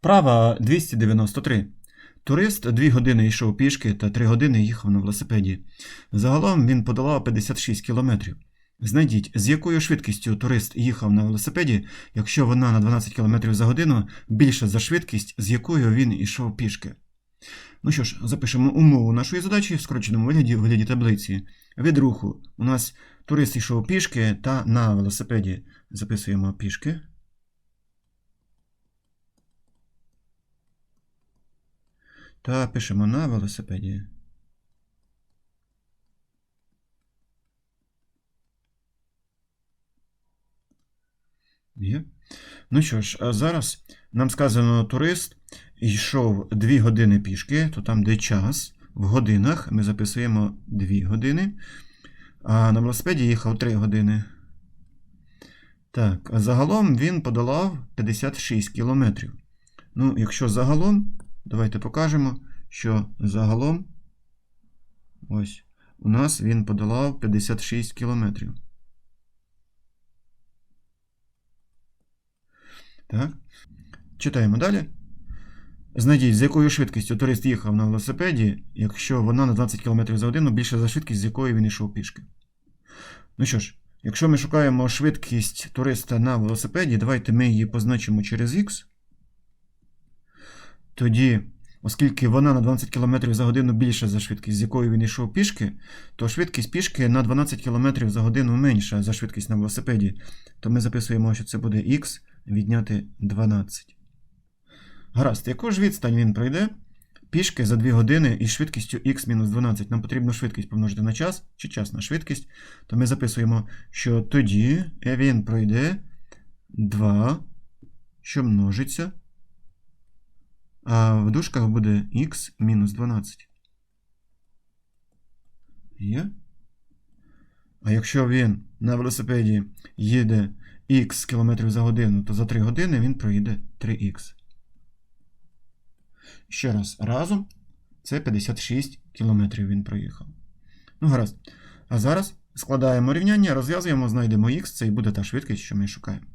Вправа 293. Турист 2 години йшов пішки та 3 години їхав на велосипеді. Загалом він подолав 56 кілометрів. Знайдіть, з якою швидкістю турист їхав на велосипеді, якщо вона на 12 км за годину більша за швидкість, з якою він йшов пішки. Ну що ж, запишемо умову нашої задачі в скороченому вигляді в вигляді таблиці. Від руху у нас турист йшов пішки та на велосипеді. Записуємо пішки. Та пишемо на велосипеді. Є. Ну що ж, зараз нам сказано, турист йшов 2 години пішки, то там де час. В годинах ми записуємо 2 години. А на велосипеді їхав 3 години. Так, загалом він подолав 56 кілометрів. Ну, якщо загалом, давайте покажемо, що загалом ось у нас він подолав 56 кілометрів. Так. Читаємо далі. Знайдіть, з якою швидкістю турист їхав на велосипеді, якщо вона на 20 км за годину більше за швидкість, з якою він йшов пішки. Ну що ж, якщо ми шукаємо швидкість туриста на велосипеді, давайте ми її позначимо через Х. Тоді, оскільки вона на 12 км за годину більша за швидкість, з якою він йшов пішки, то швидкість пішки на 12 км за годину менша за швидкість на велосипеді. То ми записуємо, що це буде Х відняти 12. Гаразд, яку ж відстань він пройде? Пішки за 2 години із швидкістю х-12. Нам потрібно швидкість помножити на час, чи час на швидкість. То ми записуємо, що тоді він пройде 2, що множиться. А в дужках буде х мінус 12. Є? А якщо він на велосипеді їде х км за годину, то за 3 години він проїде 3х. Ще раз, разом це 56 км він проїхав. Ну, гаразд. А зараз складаємо рівняння, розв'язуємо, знайдемо х, це і буде та швидкість, що ми шукаємо.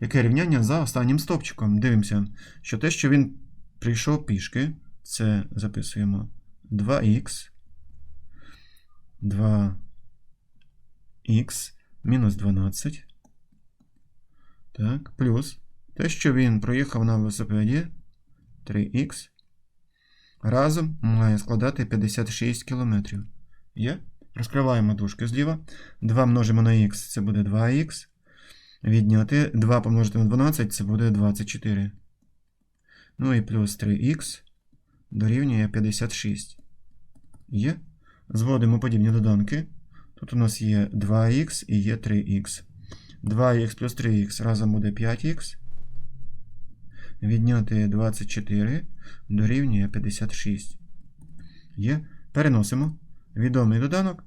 Яке рівняння за останнім стовпчиком? Дивимося, що те, що він прийшов пішки, це записуємо 2х, 2х мінус 12. Так, плюс те, що він проїхав на велосипеді 3х. Разом має складати 56 км. Є? Розкриваємо дужки зліва. 2 множимо на х, це буде 2х. Відняти 2 помножити на 12, це буде 24. Ну і плюс 3х дорівнює 56. Є? Зводимо подібні доданки. Тут у нас є 2х і є 3х. 2х плюс 3х разом буде 5х. Відняти 24 дорівнює 56. Є. Переносимо. Відомий доданок.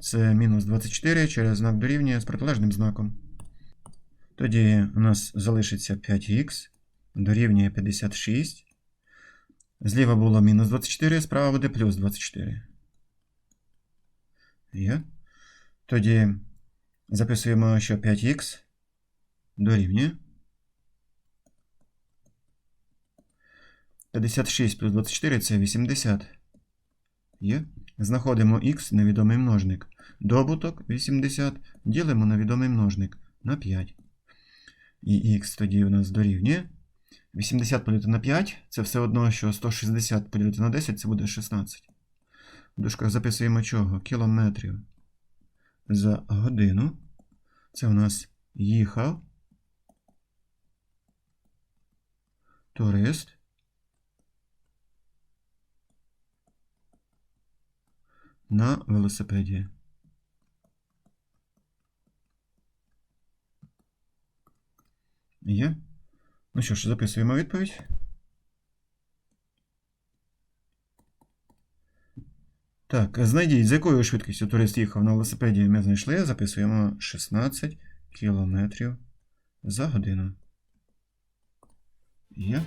Це мінус 24 через знак дорівнює з протилежним знаком. Тоді у нас залишиться 5х дорівнює 56. Зліва було мінус 24, справа буде плюс 24. Є. Тоді записуємо, що 5х дорівнює. 56 плюс 24 це 80. Є. Знаходимо х невідомий множник. Добуток 80 ділимо на відомий множник на 5. І х тоді у нас дорівнює. 80 поділити на 5 це все одно, що 160 поділити на 10 це буде 16. В дужках записуємо чого? Кілометрів за годину. Це у нас їхав. Турист. На велосипеді. Є. Ну що ж, записуємо відповідь. Так, знайдіть, з якою швидкістю турист їхав на велосипеді, ми знайшли. Записуємо 16 км за годину. Є.